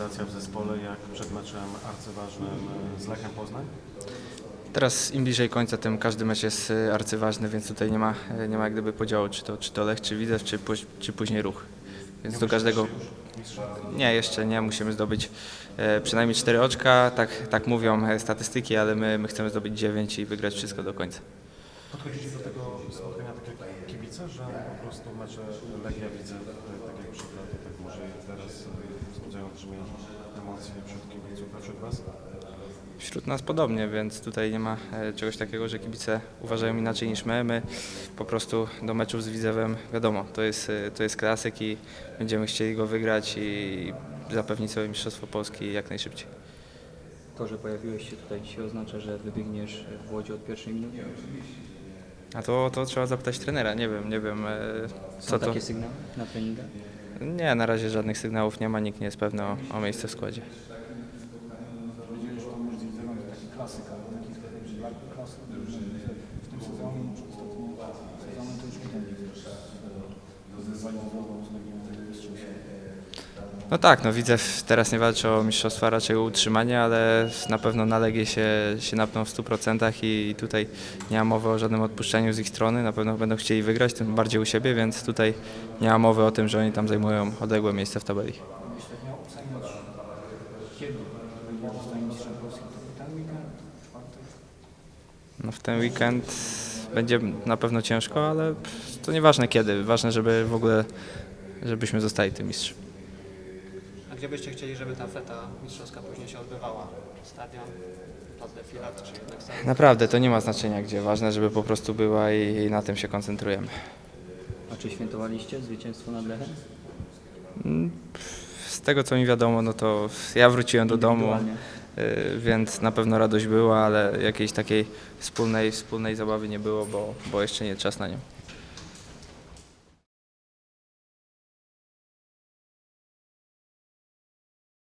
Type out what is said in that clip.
rywalizacja w zespole jak przed meczem arcyważnym e, z Lechem Poznań? Teraz im bliżej końca, tym każdy mecz jest y, arcyważny, więc tutaj nie ma, y, nie ma jak gdyby podziału, czy to, czy to Lech, czy Widzew, czy, czy później Ruch. Więc do każdego... Nie, jeszcze nie, musimy zdobyć e, przynajmniej 4 oczka, tak, tak mówią e, statystyki, ale my, my chcemy zdobyć 9 i wygrać wszystko do końca. Podchodzicie do tego spotkania tak jak kibice, że po prostu mecze Legia widzę, e, tak jak laty, tak może i teraz e, wzbudzają olbrzymie emocje wśród kibiców, a wśród Was? Wśród nas podobnie, więc tutaj nie ma e, czegoś takiego, że kibice uważają inaczej niż my. My po prostu do meczów z Widzewem, wiadomo, to jest, e, to jest klasyk i będziemy chcieli go wygrać i zapewnić sobie Mistrzostwo Polski jak najszybciej. To, że pojawiłeś się tutaj dzisiaj oznacza, że wybiegniesz w Łodzi od pierwszej minuty? A to, to trzeba zapytać trenera, nie wiem, nie wiem e, Są co to... takie sygnały na treningach? Nie, na razie żadnych sygnałów nie ma, nikt nie jest pewny o, o miejsce w składzie. Mistrzostwa. No tak, no widzę teraz nie walczy o mistrzostwa, raczej o utrzymanie, ale na pewno na Legię się, się napną w 100% i tutaj nie ma mowy o żadnym odpuszczeniu z ich strony, na pewno będą chcieli wygrać, tym bardziej u siebie, więc tutaj nie ma mowy o tym, że oni tam zajmują odległe miejsce w tabeli. No w ten weekend będzie na pewno ciężko, ale to nieważne kiedy, ważne, żeby w ogóle, żebyśmy zostali tym mistrzem. Gdzie byście chcieli, żeby ta feta mistrzowska później się odbywała? Stadion, Plac de Filat, czy jednak stadion? Naprawdę to nie ma znaczenia gdzie, ważne, żeby po prostu była i, i na tym się koncentrujemy. A czy świętowaliście zwycięstwo nad Lechem? Z tego co mi wiadomo, no to ja wróciłem do domu, y, więc na pewno radość była, ale jakiejś takiej wspólnej, wspólnej zabawy nie było, bo, bo jeszcze nie czas na nią.